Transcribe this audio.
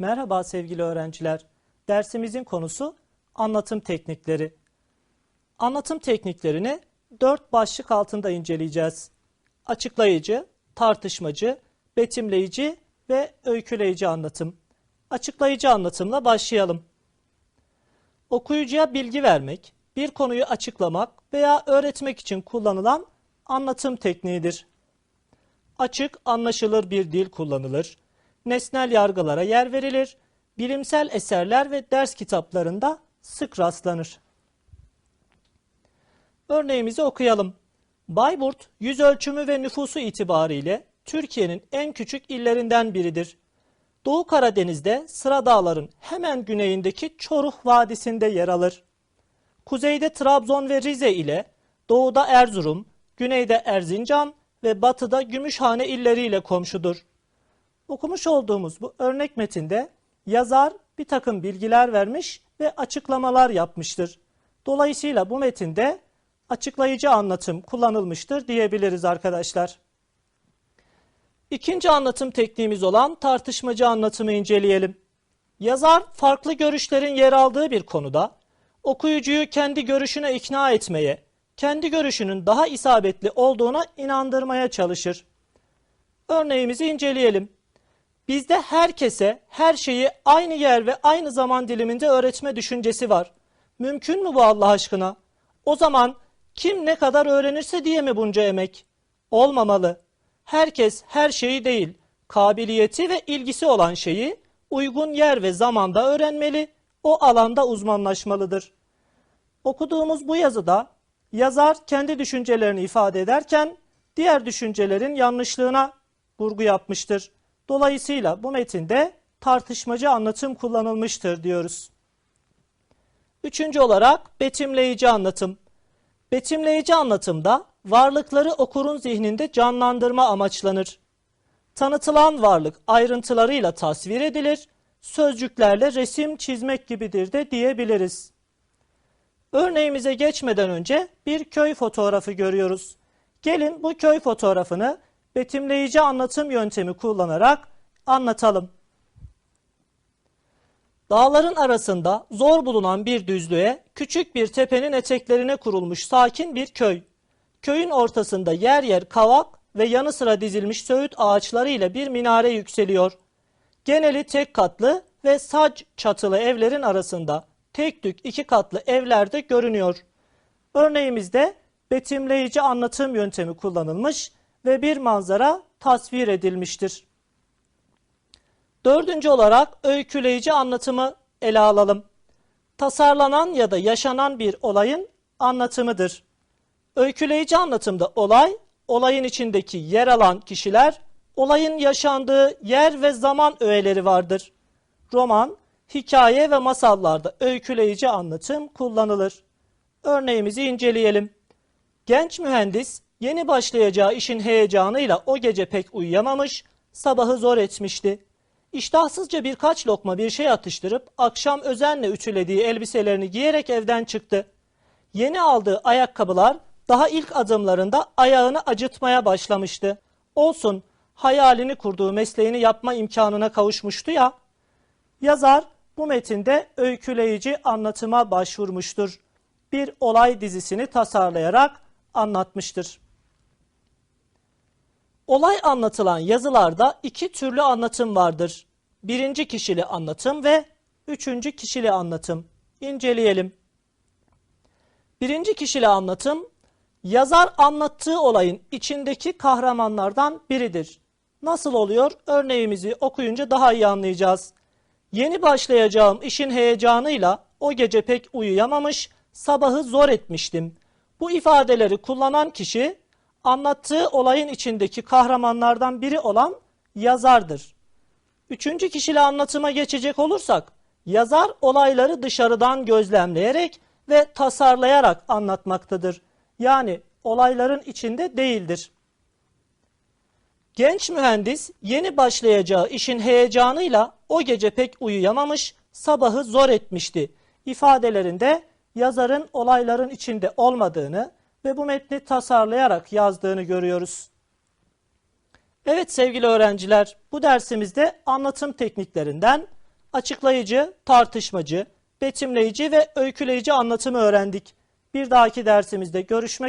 Merhaba sevgili öğrenciler. Dersimizin konusu anlatım teknikleri. Anlatım tekniklerini dört başlık altında inceleyeceğiz. Açıklayıcı, tartışmacı, betimleyici ve öyküleyici anlatım. Açıklayıcı anlatımla başlayalım. Okuyucuya bilgi vermek, bir konuyu açıklamak veya öğretmek için kullanılan anlatım tekniğidir. Açık, anlaşılır bir dil kullanılır. Nesnel yargılara yer verilir. Bilimsel eserler ve ders kitaplarında sık rastlanır. Örneğimizi okuyalım. Bayburt, yüz ölçümü ve nüfusu itibariyle Türkiye'nin en küçük illerinden biridir. Doğu Karadeniz'de Sıra Dağların hemen güneyindeki Çoruh Vadisi'nde yer alır. Kuzeyde Trabzon ve Rize ile, doğuda Erzurum, güneyde Erzincan ve batıda Gümüşhane illeriyle komşudur. Okumuş olduğumuz bu örnek metinde yazar bir takım bilgiler vermiş ve açıklamalar yapmıştır. Dolayısıyla bu metinde açıklayıcı anlatım kullanılmıştır diyebiliriz arkadaşlar. İkinci anlatım tekniğimiz olan tartışmacı anlatımı inceleyelim. Yazar farklı görüşlerin yer aldığı bir konuda okuyucuyu kendi görüşüne ikna etmeye, kendi görüşünün daha isabetli olduğuna inandırmaya çalışır. Örneğimizi inceleyelim. Bizde herkese her şeyi aynı yer ve aynı zaman diliminde öğretme düşüncesi var. Mümkün mü bu Allah aşkına? O zaman kim ne kadar öğrenirse diye mi bunca emek? Olmamalı. Herkes her şeyi değil, kabiliyeti ve ilgisi olan şeyi uygun yer ve zamanda öğrenmeli, o alanda uzmanlaşmalıdır. Okuduğumuz bu yazıda yazar kendi düşüncelerini ifade ederken diğer düşüncelerin yanlışlığına vurgu yapmıştır. Dolayısıyla bu metinde tartışmacı anlatım kullanılmıştır diyoruz. Üçüncü olarak betimleyici anlatım. Betimleyici anlatımda varlıkları okurun zihninde canlandırma amaçlanır. Tanıtılan varlık ayrıntılarıyla tasvir edilir, sözcüklerle resim çizmek gibidir de diyebiliriz. Örneğimize geçmeden önce bir köy fotoğrafı görüyoruz. Gelin bu köy fotoğrafını betimleyici anlatım yöntemi kullanarak anlatalım. Dağların arasında zor bulunan bir düzlüğe, küçük bir tepenin eteklerine kurulmuş sakin bir köy. Köyün ortasında yer yer kavak ve yanı sıra dizilmiş söğüt ağaçları ile bir minare yükseliyor. Geneli tek katlı ve sac çatılı evlerin arasında tek tük iki katlı evlerde görünüyor. Örneğimizde betimleyici anlatım yöntemi kullanılmış ve bir manzara tasvir edilmiştir. Dördüncü olarak öyküleyici anlatımı ele alalım. Tasarlanan ya da yaşanan bir olayın anlatımıdır. Öyküleyici anlatımda olay, olayın içindeki yer alan kişiler, olayın yaşandığı yer ve zaman öğeleri vardır. Roman, hikaye ve masallarda öyküleyici anlatım kullanılır. Örneğimizi inceleyelim. Genç mühendis yeni başlayacağı işin heyecanıyla o gece pek uyuyamamış, sabahı zor etmişti. İştahsızca birkaç lokma bir şey atıştırıp akşam özenle ütülediği elbiselerini giyerek evden çıktı. Yeni aldığı ayakkabılar daha ilk adımlarında ayağını acıtmaya başlamıştı. Olsun hayalini kurduğu mesleğini yapma imkanına kavuşmuştu ya. Yazar bu metinde öyküleyici anlatıma başvurmuştur. Bir olay dizisini tasarlayarak anlatmıştır. Olay anlatılan yazılarda iki türlü anlatım vardır. Birinci kişili anlatım ve üçüncü kişili anlatım. İnceleyelim. Birinci kişili anlatım, yazar anlattığı olayın içindeki kahramanlardan biridir. Nasıl oluyor? Örneğimizi okuyunca daha iyi anlayacağız. Yeni başlayacağım işin heyecanıyla o gece pek uyuyamamış, sabahı zor etmiştim. Bu ifadeleri kullanan kişi anlattığı olayın içindeki kahramanlardan biri olan yazardır. Üçüncü kişili anlatıma geçecek olursak, yazar olayları dışarıdan gözlemleyerek ve tasarlayarak anlatmaktadır. Yani olayların içinde değildir. Genç mühendis yeni başlayacağı işin heyecanıyla o gece pek uyuyamamış, sabahı zor etmişti. İfadelerinde yazarın olayların içinde olmadığını ve bu metni tasarlayarak yazdığını görüyoruz. Evet sevgili öğrenciler, bu dersimizde anlatım tekniklerinden açıklayıcı, tartışmacı, betimleyici ve öyküleyici anlatımı öğrendik. Bir dahaki dersimizde görüşmek